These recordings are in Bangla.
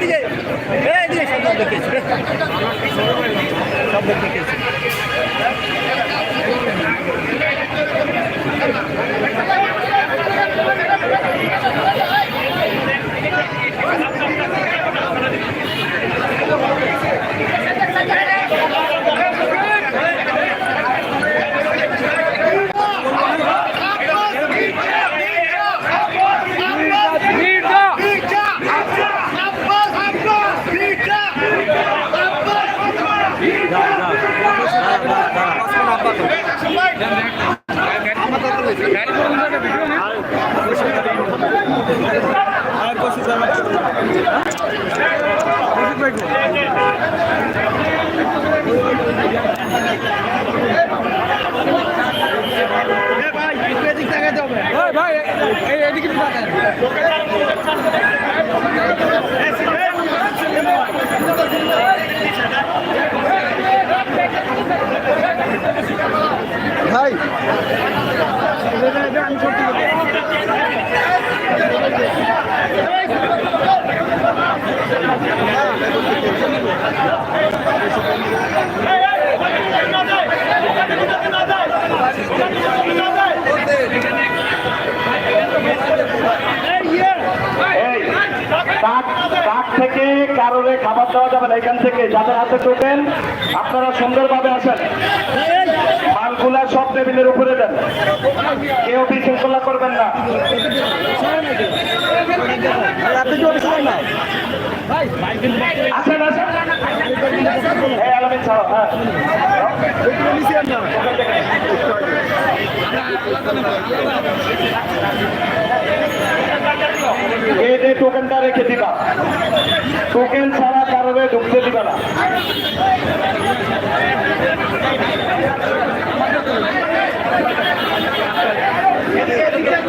দিকে ভাই তাক তাক থেকে কারোরে খাবার দেওয়া যাবে না, এখান থেকে যাদের হাতে টোকেন, আপনারা সুন্দরভাবে আসেন। মালগুলা সব টেবিলের উপরে দেন। কেউ বিশৃঙ্খলা করবেন না। আসেন আসেন। হ্যাঁ। এই যে টোকেনটা রেখে দিবা। টোকেন ছাড়া কারোরে ঢুকতে দিবা না।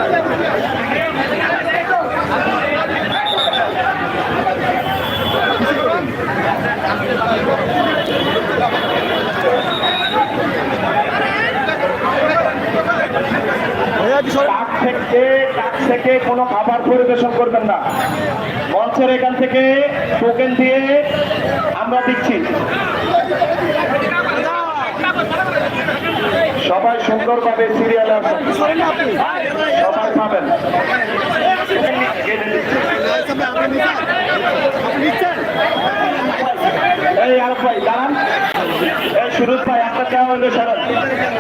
Thank কি থেকে কোনো খাবার পরিবেশন করবেন না। মঞ্চের এখান থেকে টোকেন দিয়ে আমরা দিচ্ছি। সবাই সুন্দরভাবে সিরিয়ালে সবাই পাবেন এই আর ভাই, দাঁড়ান। এই সুরজ ভাই, আপনার হইল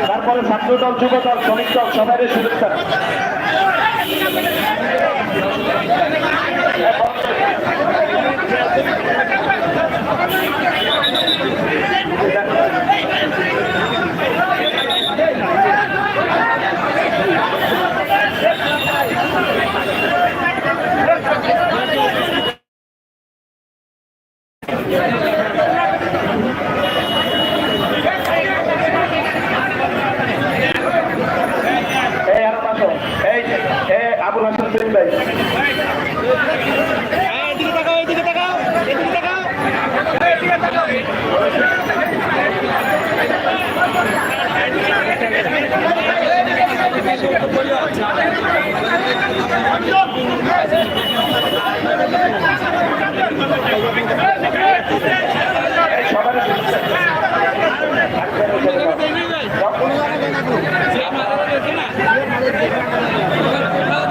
তারপরে ছাত্র দল যুব দল শ্রমিক দল, সবাই সুযোগ দেন এই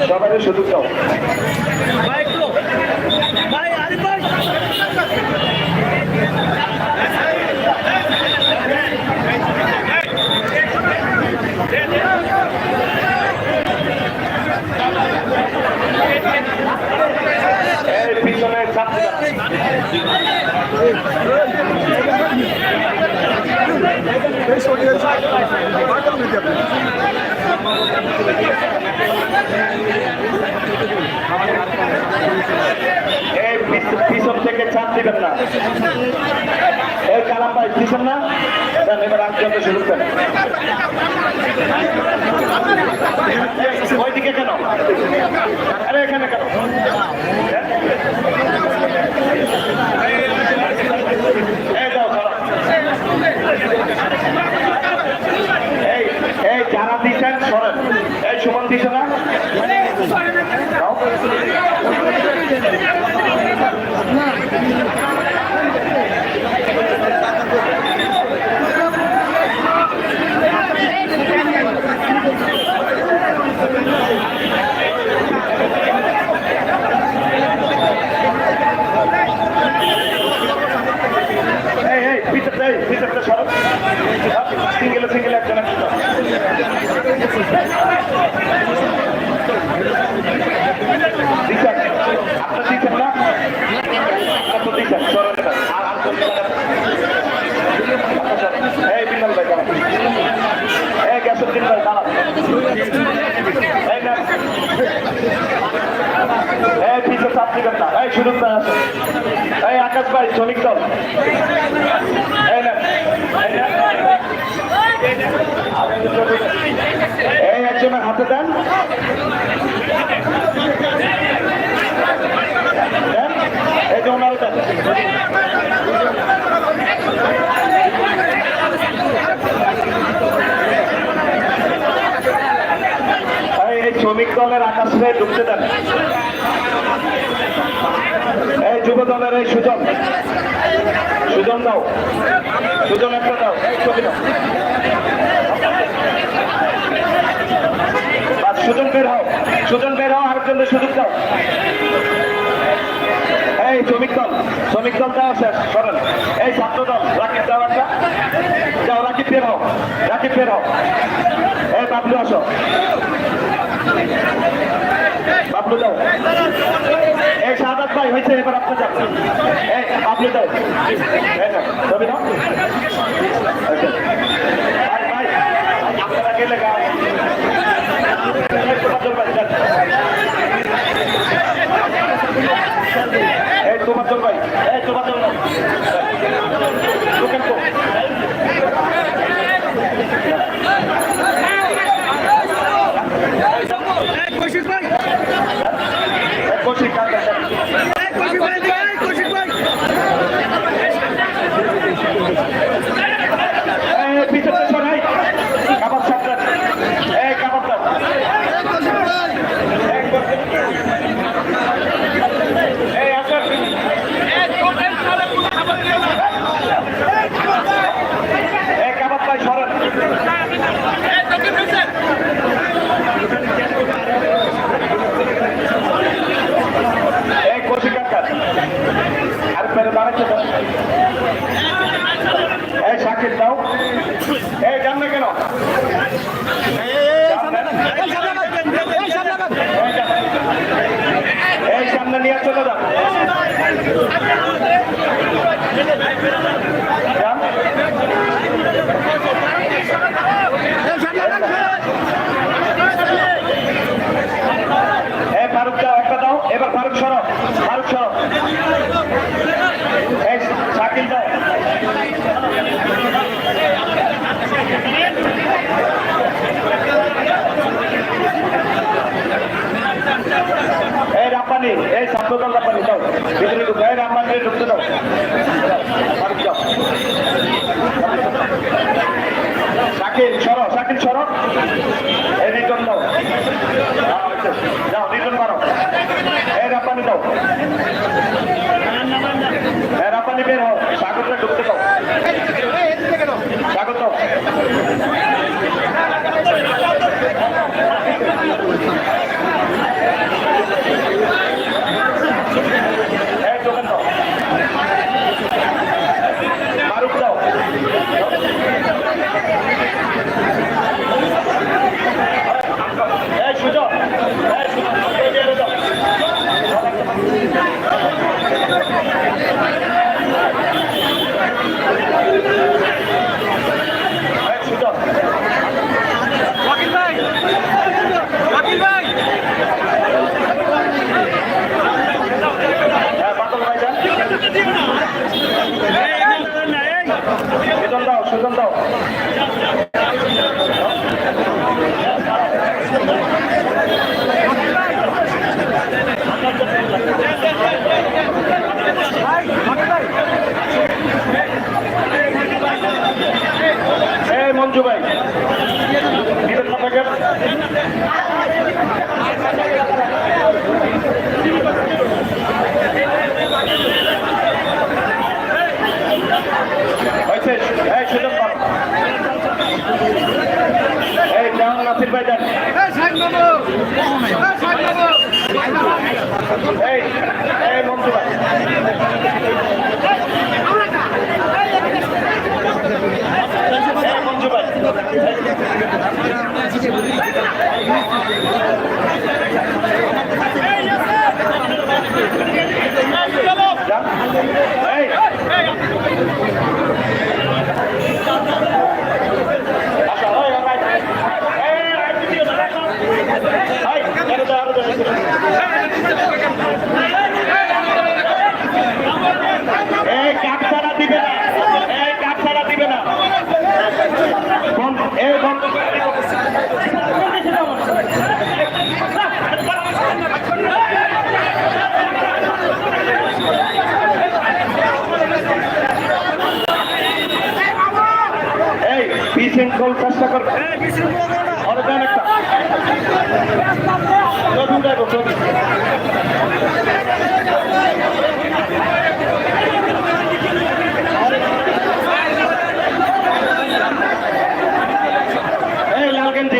সবাই সুযোগ দাও ভাই একটু ভাই আরিফ ভাই এই পিছনে ছাত্রী এই শোনেন বাটা নিতে আপনি এই পিছ- পিছন থেকে চাপ দিবেন না এই কালাম ভাই পিছন না দেন এবার আজকে শুরু করেন ওইদিকে কেন আরে এখানে কেন এই দাও ধরো। এই এই যারা দিচ্ছেন সরেন এই সুমন দিছে না দাও। এই এই ভিতরটা এই ভিতরটা সরো সিঙ্গেলে সিঙ্গেলে একজন একজন দিচ্ছেন আপনার দিচ্ছেন না আপনার তো দিচ্ছেন সরো এটা। আর আর তো দিচ্ছেন না। আচ্ছা, এই বিল্লাল ভাই দাঁড়ান এই গ্যাসুদ্দিন ভাই দাঁড়ান এই নেন এই পিছে চাপ দিবেন না। এই সুযোগ আছে এই, আকাশ ভাই, শ্রমিক দল। এই নেন। এই একজনের হাতে দেন। এই যে ওনারও দেন। শ্রমিক দলের আকাশে ঢুকতে দেন। দলের এই সুজন। সুজন দাও। সুজন একটা দাও ছবি দাও। সুজন বের হও। সুজন বের হও আরেকজনের সুযোগ দাও। এই শ্রমিক দল শ্রমিক দল দেওয়া শেষ করেন এই ছাত্র দল, রাকিব দাও একটা। যাও, রাকিব বের হও। রাকিব বের হও। এই বাবলু আসো। বাবলু দাও হয়েছে এবার আপনার আপনি আপনি দাও এই নাও, ছবি নাও Okay. ভাই ভাই আপনারা গেলে গা এই তোমাদের ভাই যান। এই তোমাদের ভাই এই তোমাদের ভাই দোকান তো কৌশিক ভাই এই কৌশিক কাকা এই কৌশিক ভাই এদিকে আয়, কৌশিক ভাই এই পিছনে সরাই কাবাব সামনে এই কাবাব দাও এই কৌশিক। এই আসেন এই কাবাব ভাই সরেন এই কৌশিক কাকা আর পেরে দাঁড়াচ্ছে তো এই শাকিব দাও এই যান না কেন যান না? এই সামনে রাখ, এই সামনে রাখ। এই যান। এই সামনে নিয়ে চলে যান যান। এই সামনে রাখ। এই ফারুক দাও একটা দাও এবার ফারুক সরো ফারুক সরো এই, শাকিল দাও এই রাপ্পানি এই ছাত্রদল রাপ্পানি দাও ভিতরে ঢুকো। এই রাপ্পানি ঢুকতে দাও। ফারুক দাও শাকিল, সরো শাকিল, সরো। মঞ্জু ভাই Hey, shut up. পাও নাসির ভাই দেন এই এই ভাই Thank you. বিশৃঙ্খল চেষ্টা করবে এই লাল গেঞ্জি